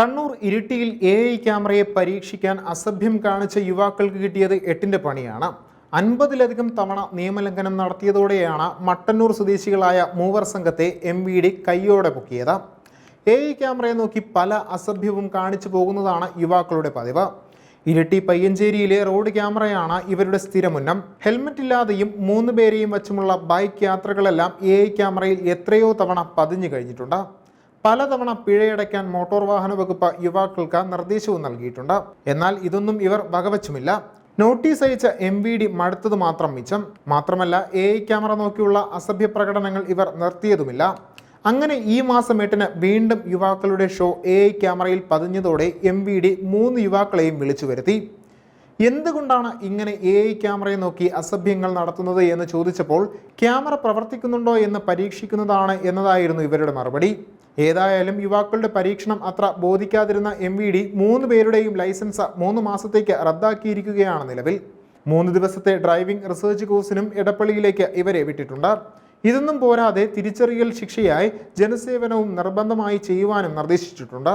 കണ്ണൂർ ഇരിട്ടിയിൽ A I ക്യാമറയെ പരീക്ഷിക്കാൻ അസഭ്യം കാണിച്ച യുവാക്കൾക്ക് കിട്ടിയത് എട്ടിന്റെ പണിയാണ്. അൻപതിലധികം തവണ നിയമലംഘനം നടത്തിയതോടെയാണ് മട്ടന്നൂർ സ്വദേശികളായ മൂവർ സംഘത്തെ എം വി ഡി കൈയോടെ പൊക്കിയത്. എ ഐ ക്യാമറയെ നോക്കി പല അസഭ്യവും കാണിച്ചു പോകുന്നതാണ് യുവാക്കളുടെ പതിവ്. ഇരിട്ടി പയ്യഞ്ചേരിയിലെ റോഡ് ക്യാമറയാണ് ഇവരുടെ സ്ഥിരമുന്നം. ഹെൽമറ്റ് ഇല്ലാതെയും മൂന്ന് പേരെയും വച്ചുമുള്ള ബൈക്ക് യാത്രകളെല്ലാം എ ഐ ക്യാമറയിൽ എത്രയോ തവണ പതിഞ്ഞു കഴിഞ്ഞിട്ടുണ്ട്. പലതവണ പിഴയടയ്ക്കാൻ മോട്ടോർ വാഹന വകുപ്പ് യുവാക്കൾക്ക് നിർദ്ദേശവും നൽകിയിട്ടുണ്ട്. എന്നാൽ ഇതൊന്നും ഇവർ വകവച്ചുമില്ല. നോട്ടീസ് അയച്ച എം വി ഡി മടുത്തത് മാത്രം മിച്ചം. മാത്രമല്ല എ ഐ ക്യാമറ നോക്കിയുള്ള അസഭ്യ പ്രകടനങ്ങൾ ഇവർ നിർത്തിയതുമില്ല. അങ്ങനെ ഈ മാസം എട്ടിന് വീണ്ടും യുവാക്കളുടെ ഷോ എ ഐ ക്യാമറയിൽ പതിഞ്ഞതോടെ എം വി ഡി മൂന്ന് യുവാക്കളെയും വിളിച്ചു വരുത്തി. എന്തുകൊണ്ടാണ് ഇങ്ങനെ എ ഐ ക്യാമറയെ നോക്കി അസഭ്യങ്ങൾ നടത്തുന്നത് എന്ന് ചോദിച്ചപ്പോൾ ക്യാമറ പ്രവർത്തിക്കുന്നുണ്ടോ എന്ന് പരീക്ഷിക്കുന്നതാണ് എന്നതായിരുന്നു ഇവരുടെ മറുപടി. ഏതായാലും യുവാക്കളുടെ പരീക്ഷണം അത്ര ബോധിക്കാതിരുന്ന എം വി ഡി മൂന്ന് പേരുടെയും ലൈസൻസ് മൂന്ന് മാസത്തേക്ക് റദ്ദാക്കിയിരിക്കുകയാണ് നിലവിൽ. മൂന്ന് ദിവസത്തെ ഡ്രൈവിംഗ് റിസർച്ച് കോഴ്സിനും ഇടപ്പള്ളിയിലേക്ക് ഇവരെ വിട്ടിട്ടുണ്ട്. ഇതൊന്നും പോരാതെ തിരിച്ചറിയൽ ശിക്ഷയായി ജനസേവനവും നിർബന്ധമായി ചെയ്യുവാനും നിർദ്ദേശിച്ചിട്ടുണ്ട്.